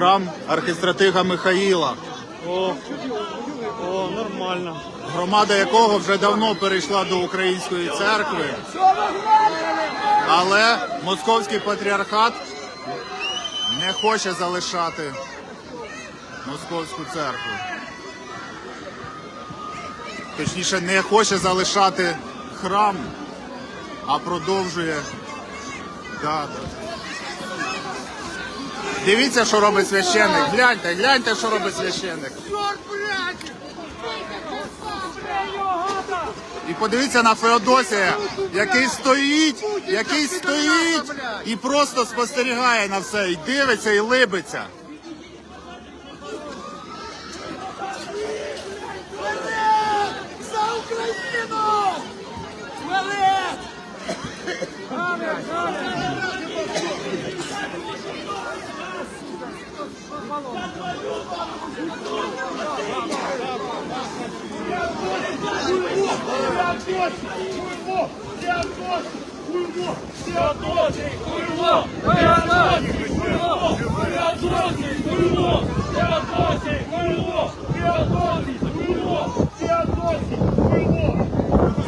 храм архистратига Михаїла, О, о, нормально. громада якого вже давно перейшла до української церкви. Але московський патріархат не хоче залишати московську церкву. Точніше, не хоче залишати храм, а продовжує. Да, да. Дивіться, що робить священник. Гляньте, гляньте, що робить священник. І подивіться на Феодосія, який стоїть, який стоїть і просто спостерігає на все, і дивиться, і либиться.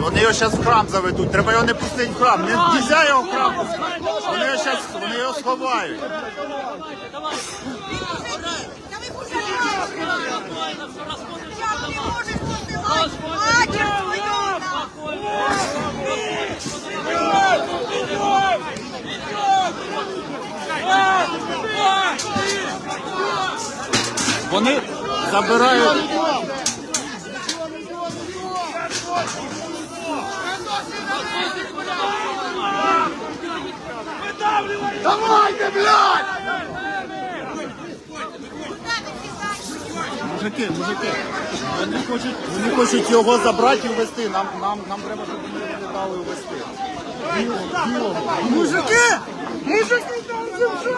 Вони його зараз в храм заведуть. Треба його не пустити в храм. Не нельзя його в храм пустити. Вони зараз вони його сховають. Та ви пожалуйста! Як не можеш посилати матір свою нам? Вони забирають. Давайте, блядь! Мужики, мужики, вони хочуть, вони хочуть його забрати і увезти. Нам, нам, нам треба, щоб вони його не дали увезти. Білого, білого. Мужики! Мужики, там жертву!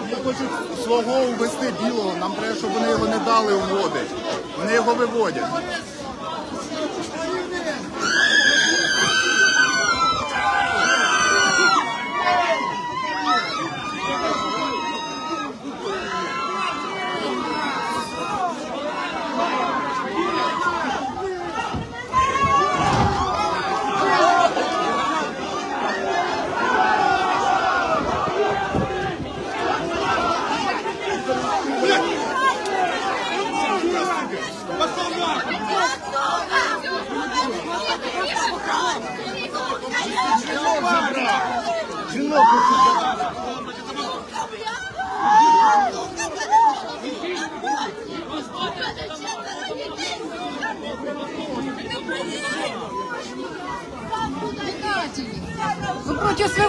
Вони хочуть свого увезти білого. Нам треба, щоб вони його не дали уводити. Вони його виводять.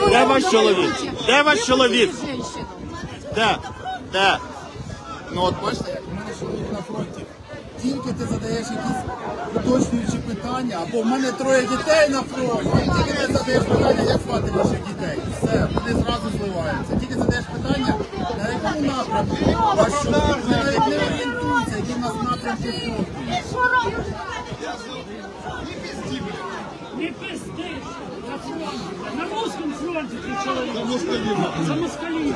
Де ваш чоловік? Де ваш чоловік? Де? Де? Ну от бачите, як у мене чоловік на фронті. Тільки ти задаєш якісь уточнюючі питання, або в мене троє дітей на фронті. Тільки ти задаєш питання, як звати ваших дітей. Все, вони зразу зливаються. Тільки задаєш питання, на якому напрямку чоловік Вони навіть не орієнтуються, які в нас напрямки фронту. Не пизди! На фронте! На русском фронте ты человек! За москализм! За москализм!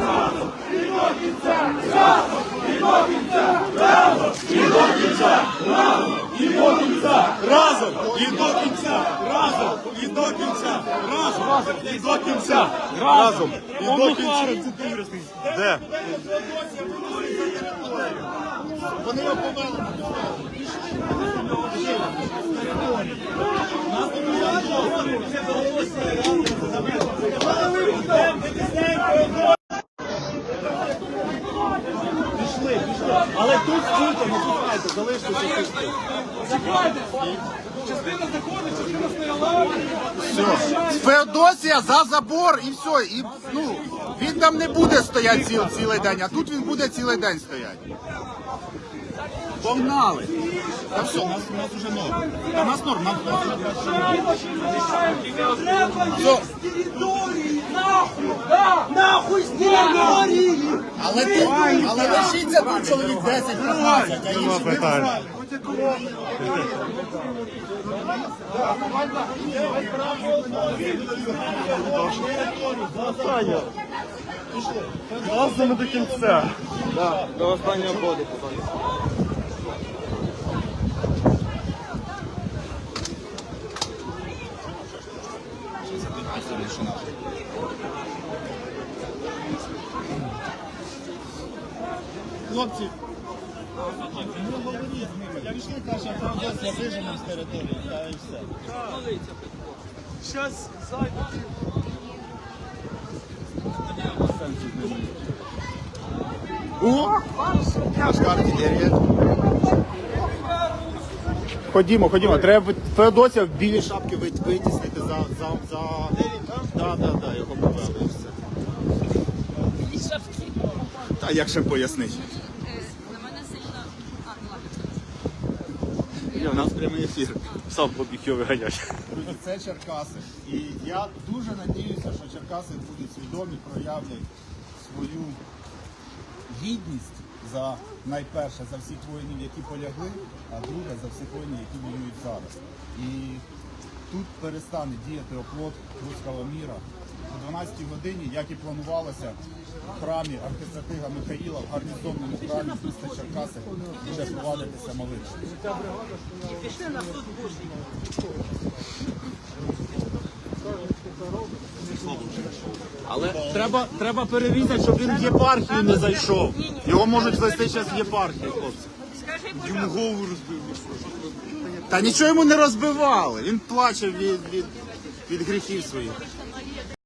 Разом і до кінця! Разом і до кінця! Разом і до кінця! Разом і до кінця! Де? Вони його повели. Але тут стійте, не чекайте, залиштеся тут. Все. Феодосія за забор і все. І, ну, він там не буде стояти ціл, цілий день, а тут він буде цілий день стояти. Погнали. Та все, нас, нас уже норм. Та нас норм, нам все. Нахуй з території! Але ти, але лишиться тут чоловік 10-15, а інші питань. Разом до кінця. До останнього боду. Хлопці, не говоріть з ними. Я війшли, каже, десь вижимо з території, та і все. Щас зайду. О! Наш артилерія. Ходімо, ходімо. Треба Феодосія в білій шапки вит- витіснити за. за, за... Да, да, да, його повели і все. Та як ще пояснити? На мене сильно... А, ну ладно. У нас прямий ефір. Сам побіг його виганять. Друзі, це Черкаси. І я дуже надіюся, що Черкаси будуть свідомі, проявлять свою гідність за найперше за всіх воїнів, які полягли, а друге за всіх воїнів, які воюють зараз. І тут перестане діяти оплот руського міра. О 12-й годині, як і планувалося, в храмі архистратига Михаїла, в гарнізонному храмі міста Черкаси буде провадитися молитва. Пішли на суд Божий. Але треба, треба перевірити, щоб він в єпархію не зайшов. Його можуть вести зараз в єпархію, хлопці. Йому. Голову розбив. Та нічого йому не розбивали. Він плаче від, від, від гріхів своїх.